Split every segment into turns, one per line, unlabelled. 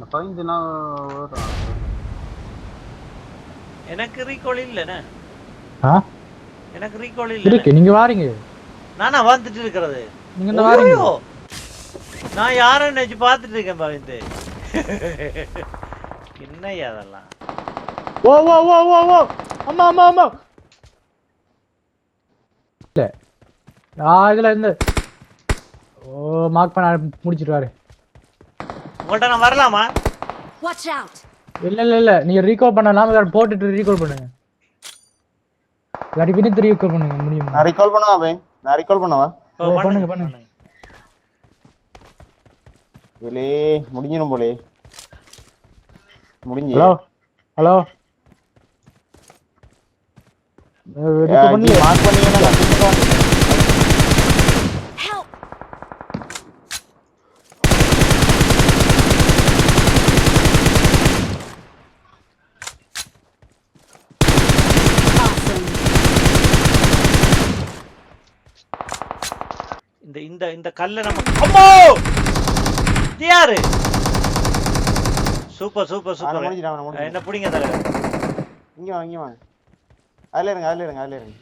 இந்த பதினஞ்சு நாள் வரும்.
எனக்கு ரீகால் இல்லைண்ணே.
ஆ?
எனக்கு ரீகால் இல்லை
இருக்கு நீங்க வாரீங்க.
நானா வந்துட்டு இருக்கிறது.
நீங்க இந்த வாரீங்க!
நான் யாரும் நினைச்சு பார்த்துட்டு இருக்கேன் பவிந்து என்னய்யா அதெல்லாம்?
ஓ ஓ ஓ ஓ ஓ! அம்மா அம்மா அம்மா! இல்ல. ஆ இதுல இருந்து. ஓ மார்க் பண்ண முடிச்சிட்டு வாரு
உங்கள்கிட்ட நான் வரலாமா
Watch out!
இல்ல இல்ல இல்ல நீங்க ரீகால் பண்ணலாம் வேற போட்டுட்டு ரீகால் பண்ணுங்க வேற வினித்து ரீகால் பண்ணுங்க முடியுமா
நான் recall பண்ணவா பை? நான் recall பண்ணவா?
பண்ணுங்க
பண்ணுங்க,
இவளே, முடிஞ்சிரும் போலே. முடிஞ்சு.
ஹலோ ஹலோ ரீகால்
mark பண்ணீங்கன்னா நான் திரும்ப வந்து-
Help! Awesome.
இந்த இந்த இந்த கல்லை நம்ம அம்மோ இது யாரு சூப்பர் சூப்பர் சூப்பர். என்ன பிடிங்க தலைவர்
இங்க வாங்க, இங்க வாங்க. அதுல இருங்க, அதுல இருங்க, அதுல இருங்க.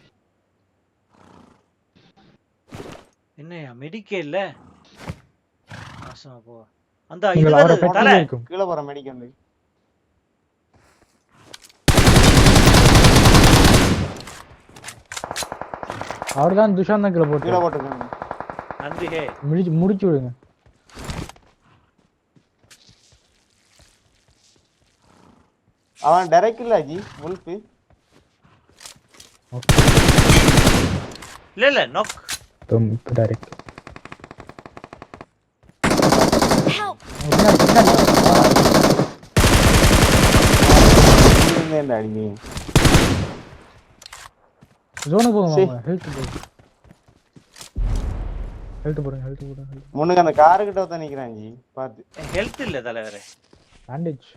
என்னய்யா மெடிக்கே இல்ல போ அந்த தலை
கீழே போற medic வந்து.
அவர் தான் துஷாந்த் அங்கிள்
கீழே
போட்டு
போட்டுருக்காங்க.
நன்றி ஹே
முடிச்சு முடிச்சு விடுங்க
அவன் direct இல்ல ஜி, wolf.
இல்ல இல்ல நோக்
இப்போ டைரக்ட்
Help!
பின்னாடி பின்னாடி
இங்க இருந்தே இந்த அடி.
ஜோனுக்கு போங்க
சரி.
வாங்க ஹெல்த் போடுங்க ஹெல்த் போடுங்க ஹெல்த் போடுங்க ஹெல்த்
முன்னுக்கு அந்த காரு கிட்ட ஒருத்தன் நிக்கிறான் ஜி, பாத்து.
ஹெல்த் இல்ல தலைவரே.
பேண்டேஜ்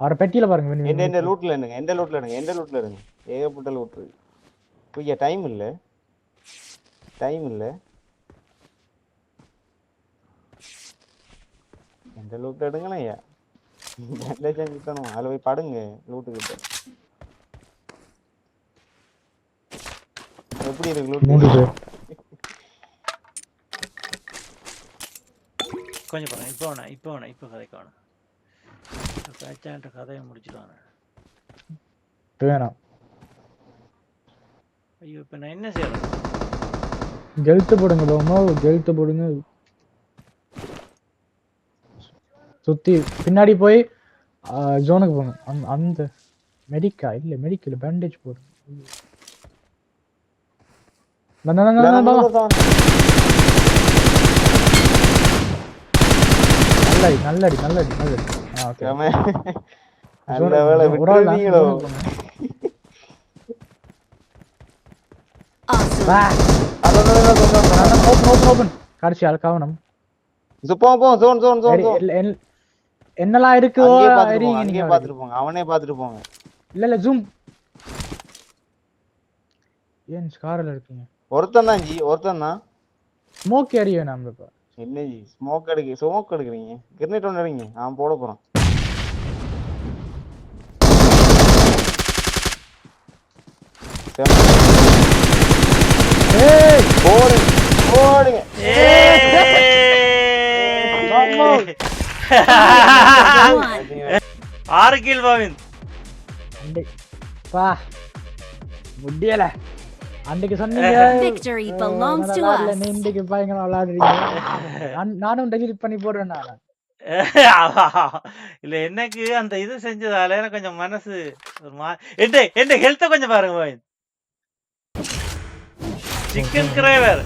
அவரை பெட்டியில பாருங்க
எந்த. எந்த லூட்ல எடுங்க எந்த லூட்ல எடுங்க எந்த லூட்ல எடுங்க ஏகப்பட்ட லூட் இருக்கு. ஐயா டைம் இல்ல. டைம் இல்ல. எந்த லூட் எடுங்களேன் ஐயா? நல்ல செஞ்சுக்கணும் அதுல போய் படுங்க லூட்டு கிட்ட. எப்படி இருக்கு லூட்
கொஞ்சம் பாருங்க இப்போ வேணாம் இப்போ வேணாம் இப்போ கதைக்கு வேணாம் பேச்சான்ற கதையை முடிச்சிடுவாங்க
வேணாம்
ஐயோ இப்போ நான் என்ன செய்யறேன்
கெல்த் போடுங்க பாமா கெல்த் போடுங்க சுத்தி பின்னாடி போய் ஜோனுக்கு போங்க அந்த- அந்த மெடிக்கா இல்ல மெடிக்கல் பேண்டேஜ் போடுங்க வந்தா, வந்தா, வந்தா, வந்தா, வா. நல்லடி நல்லடி நல்லடி நல்லடி. ஓகே
அந்த
போங்க.
Awesome.
வா. அது, அது. கடைசி ஆள் கவனம்.
போ போ ஜோன் ஜோன் ஜோன்
என்னெல்லாம் இருக்கோ? நீங்க.
பாத்துட்டு போங்க அவனே பாத்துட்டு போங்க.
இல்ல இல்ல ஜூம் ஏன் ஸ்காரில் இருக்கீங்க?
ஒருத்தன் தான் ஜி ஒருத்தன் தான்.
ஸ்மோக் ஏரிய நம்ம இப்ப.
என்ன ஜி ஸ்மோக் எடுக்க ஸ்மோக் எடுக்கிறீங்க. கிரினேட் ஒன்று எடுங்க. அவன் போட போறான்.
ஏய்
போடு போடுங்க.
One.
ஆறு கீழ் பாவின்.
அண்டை பா. முடியல. அன்னைக்கு சொன்னீங்க.
Victory belongs to us.
இன்னைக்கு பயங்கர விளையாடுறீங்க. நான்- நானும் டெலிட் பண்ணி போடுறேன் நான்.
இல்ல எனக்கு அந்த இது செஞ்சதால எனக்கு கொஞ்சம் மனசு ஒரு மா எந்த எந்த ஹெல்த்த கொஞ்சம் பாருங்க சிக்கன் கிரேவர்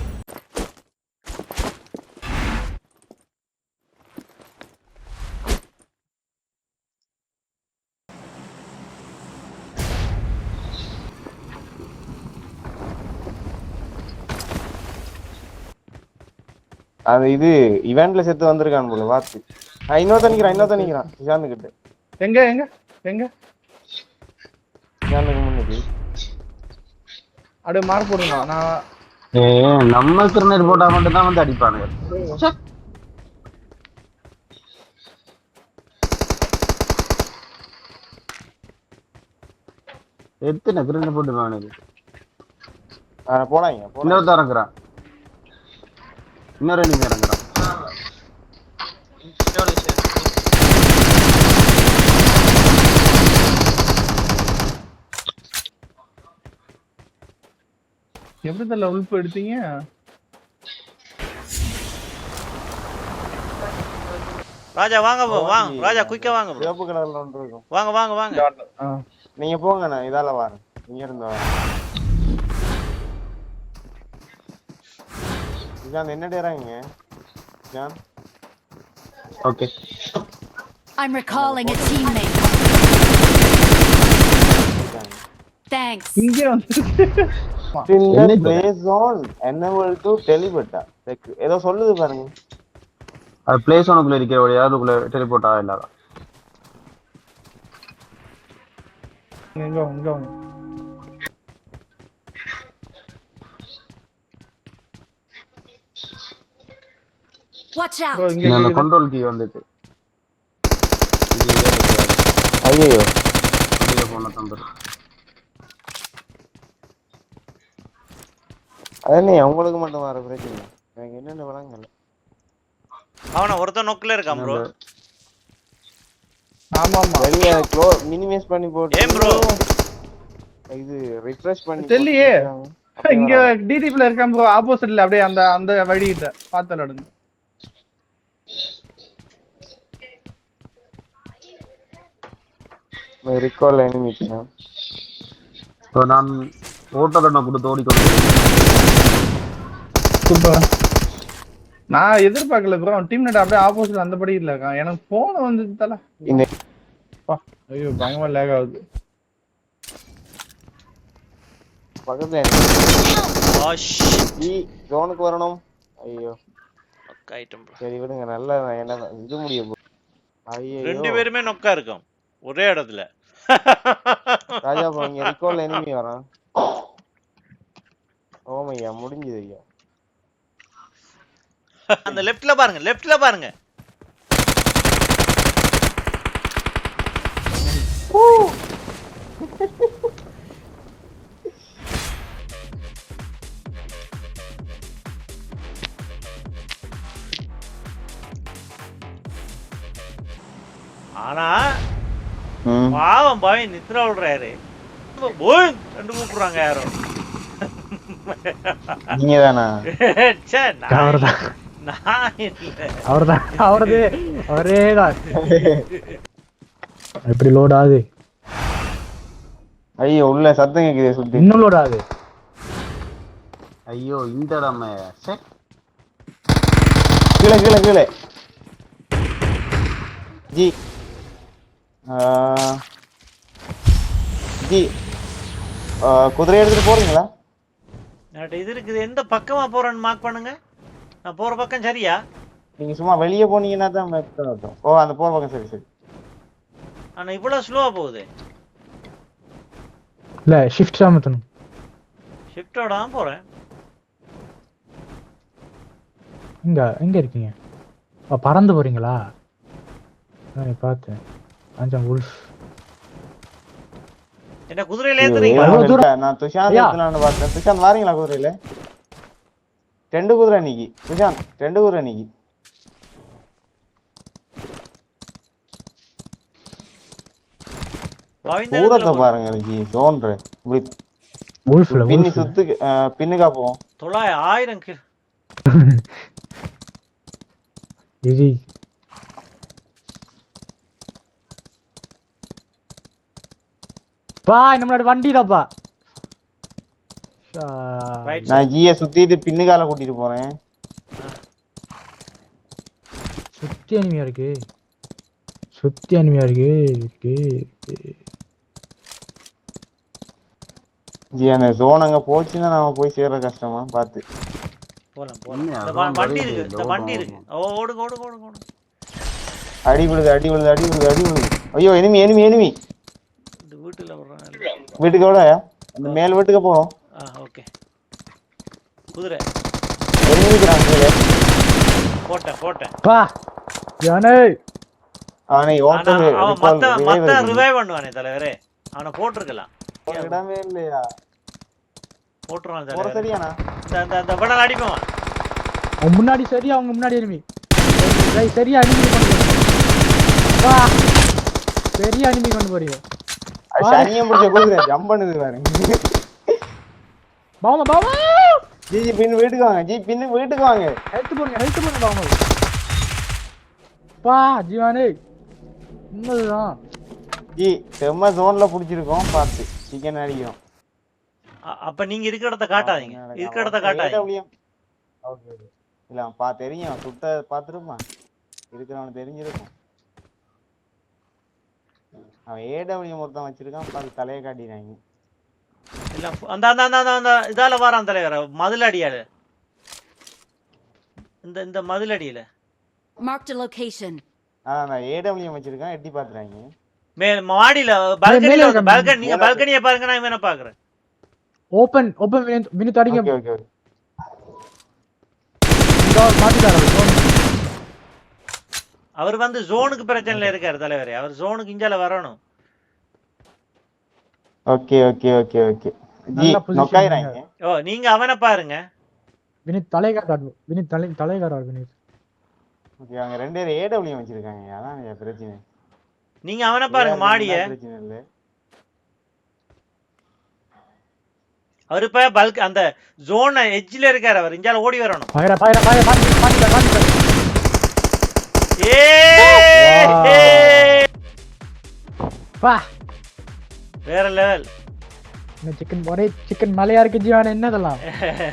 அது இது இவெண்ட்ல செத்து வந்திருக்கான் போல வாத்து இன்னொருத்த நிக்கிறான் இன்னொருத்த நிக்கிறான். ஜாமி கிட்ட
எங்க எங்க எங்க?
ஜாமிக்கு முன்னுக்கு
அடு மார்க் போடுங்க நான்
ஏ நம்ம கிரனேட் போட்டா மட்டும் தான் வந்து அடிப்பானுங்க. எத்தனை
கிரனேட் போட்டுருவானுங்க
போனாங்க இன்னொருத்தரங்கிறான் இன்னொரு நீங்க இறங்குறான்.
எப்படி தல உள்பு எடுத்தீங்க?
ராஜா வாங்க வாங்க. ராஜா குயிக்கா வாங்க.
சிவப்பு கலர்ல ஒன்று இருக்கும்.
வாங்க வாங்க வாங்க.
ஆ.
நீங்க போங்க நான் இதால வரேன் இங்க இருந்து வரேன் இதான் என்ன டேராங்க John
okay
I'm recalling a teammate.
இருக்காங்க
Thanks.
இங்கே வந்து
In the
என்ன
play zone, enable to telebeta. Like, ஏதோ சொல்லுது பாருங்க
அது பிளே சோனுக்குள்ள இருக்கிற வழியா அதுக்குள்ள டெலிபோர்ட் ஆகல
இங்க வாங்க, இங்க வாங்க. Bro
out.
இங்க
அந்த. கண்ட்ரோல் கீ வந்துட்டு.
ஐயோ
வெளியே போன தந்துரு
அதனே உங்களுக்கு மட்டும் வர பிரச்சனை எனக்கு என்னென்ன விளங்கல
அவன ஒருத்தன் நொக்கில இருக்கான் ப்ரோ
ஆமா ஆமா.
வெளிய க்ளோ மினிமைஸ் பண்ணி போட்டு
ஏன் bro?
இது ரிஃப்ரெஷ் பண்ணி
தெரியலையே. இங்க டிடிபில இருக்கான் ப்ரோ ஆப்போசிட்ல அப்படியே அந்த அந்த வழிகிட்ட பார்த்து விளையாடுங்க
ரிகால் எனிமி
இப்போ நான் ஓட்டோட கொடுத்து ஓடிக்கொண்டு
சூப்பர். நான் எதிர்பார்க்கல ப்ரோ டீம் நெட் அப்படியே ஆப்போசிட் அந்த படியில இருக்கான் எனக்கு போன் வந்து தல. ஐயோ பயங்கரமா லேக் ஆகுது.
பக்கத்துல enemy.
ஆ ஷிட்
ஈ ஜோனுக்கு வரணும். ஐயோ. சரி விடுங்க. நல்லா என்ன இது முடியும் ஐயோ
ரெண்டு பேருமே நொக்கா இருக்கும். ஒரே இடத்துல.
ராஜா இங்க ரிகால் எனிமி வரான் ஓமையா முடிஞ்சது ஐயா.
அந்த லெஃப்ட்ல பாருங்க லெஃப்ட்ல பாருங்க. ஆனா பாவம் பாவம் நித்ரா விடுறாரு. ரெண்டு கூப்பிடுறாங்க யாரும்
நீங்க தானா
அவர்தான். அவர்தான். அவரது அவரே தான் எப்படி லோட் ஆகுது
ஐயோ உள்ள சத்தம் கேக்குது சுத்தி.
இன்னும் லோட் ஆகுது
ஐயோ இந்த இடமே
கீழே கீழே கீழே. ஜி. ஜி ஆ, குதிரை எடுத்துட்டு போறீங்களா?
என்கிட்ட இது இருக்குது. எந்த பக்கமா போறேன்னு மார்க் பண்ணுங்க. நான் போற பக்கம் சரியா?
நீங்க சும்மா வெளியே போனீங்கன்னா தான். ஓ அந்த போற பக்கம் சரி சரி.
ஆனா இவ்வளவு ஸ்லோவா போகுது.
இல்ல ஷிஃப்ட் அமுத்தணும்
ஷிஃப்டோட தான் போறேன்.
எங்க எங்க இருக்கீங்க? பறந்து போறீங்களா? நான் பார்த்தேன். அஞ்சாம் உல்ஃப்
என்ன குதிரையில
அவ்வளவு தூரம்.
நான் துஷாந்த். எடுத்துலான்னு பார்த்தேன். துஷாந்த் வாரீங்களா குதிரையில? ரெண்டு குதிரை நிக்கி துஷாந்த் ரெண்டு குதிரை நிக்கி தூரத்தை. பாருங்க ஜி தோன்ற. இப்படி
உல்ஃப்ல
பின்னி சுத்து பின்னுக்கா போவோம்
தொள்ளாயிரம் ஆயிரம் கி-
பா நம்மளோட வண்டி தாப்பா.
நான் ஜிய சுத்திட்டு பின்னுக்கால கூட்டிட்டு போறேன்.
சுத்தி அனிமையா இருக்கு. சுத்தி அனிமையா இருக்கு இருக்கு.
ஜி அந்த ஜோன் அங்க போச்சுன்னா நாம போய் சேர்ற கஷ்டமா? பாத்து
போலாம் போலாம். வண்டி இருக்கு இந்த வண்டி
ஓடும்,
இருக்கு ஓ ஓடுங்க ஓடுங்க ஓடுங்க ஓடுங்க
அடி விழுது அடி விழுது அடி விழுது அடி விழுது. ஐயோ எனிமி எனிமி எனிமி வீட்டுக்கு விட அந்த மேல் வீட்டுக்கு போவோம்
ஆ ஓகே. குதிரை.
எனிமி கீழே.
போட்டேன் போட்டேன்.
பா யானை.
அவனை
ஆனா
ஓட்டது
அவன் மத்த மத்த ரிவைவ் பண்ணுவானே தலைவரே. அவனை போட்டிருக்கலாம்.
ஒரு இடமே இல்லையா?
போட்டுருவான் தலைவர்.
சரியாண்ணா
இந்த இந்த இந்த விடல் அடிப்போம்
அவன். முன்னாடி சரியா அவங்க முன்னாடி சரி சரியா enemy கொண்டு போறீங்க சரியா enemy கொண்டு போறீங்க
அது சனியம் பிடிச்ச கூதுற ஜம்ப் பண்ணுது பாருங்க
பாவமா பாவமா.
ஜி ஜி பின் வீட்டுக்கு வாங்க. ஜி பின்னு வீட்டுக்கு வாங்க.
ஹெல்த் போடுங்க ஹெல்த் போடுங்க பாவமா. பா ஜீவானே. உண்மைதான்.
ஜி செம்ம ஜோன்ல புடிச்சிருக்கோம். பார்த்து. சிக்கன் அடிக்கும்
அப்ப நீங்க இருக்கிற இடத்த காட்டாதீங்க. இருக்கிற இடத்த காட்டாதீங்க.
Okay okay. இல்ல பா தெரியும். சுட்ட பார்த்துருப்பான் இருக்கிறவன் தெரிஞ்சிருக்கும். அவன் ஏடபிள்யூ ஒருத்தன் வச்சிருக்கான் பார்த்து தலையை காட்டிடுறாங்க
இல்ல அந்த அந்த அந்த அந்த அந்த இதால வரான் தலைவர் மதில் அடியால இந்த இந்த
Marked a location.
ஆ நான் ஏடபிள்யூ வச்சிருக்கான் எட்டி பார்த்துறாங்க
மேல் மாடியில பால்கனில பால்கனி நீங்க பால்கனியை பாருங்க நான் இவனை பாக்குறேன்.
ஓபன் ஓபன் வினித் அடிங்க
ஓகே ஓகே
மாட்டிட்டாரு. அவர்.
வந்து ஜோனுக்கு பிரச்சனையில இருக்காரு தலைவரே. அவர் ஜோனுக்கு இஞ்சால வரணும்.
ஓகே ஓகே ஓகே ஓகே
ஓ நீங்க அவனை பாருங்க.
வினித் தலைகாட்டார் வினித் தலை தலைகாரார் வினித்.
ஓகே அவங்க ரெண்டு பேரும் ஏடபிள்யூ வச்சிருக்காங்க. அதான் என் பிரச்சனை.
நீங்க அவனை பாருங்க மாடிய. அவர் இப்ப பல்க் அந்த ஜோன் எட்ஜ்ல இருக்காரு அவர். இஞ்சால ஓடி வரணும்
பாயரா பாயரா பாயரா மாட்டிட்டார் மாட்டிட்டார் மாட்டிட்டார்
ஏ
Wow. பா
வேற லெவல்
இந்த சிக்கன் ஒரே சிக்கன் மலையா இருக்கு ஜீவான என்னதெல்லாம்?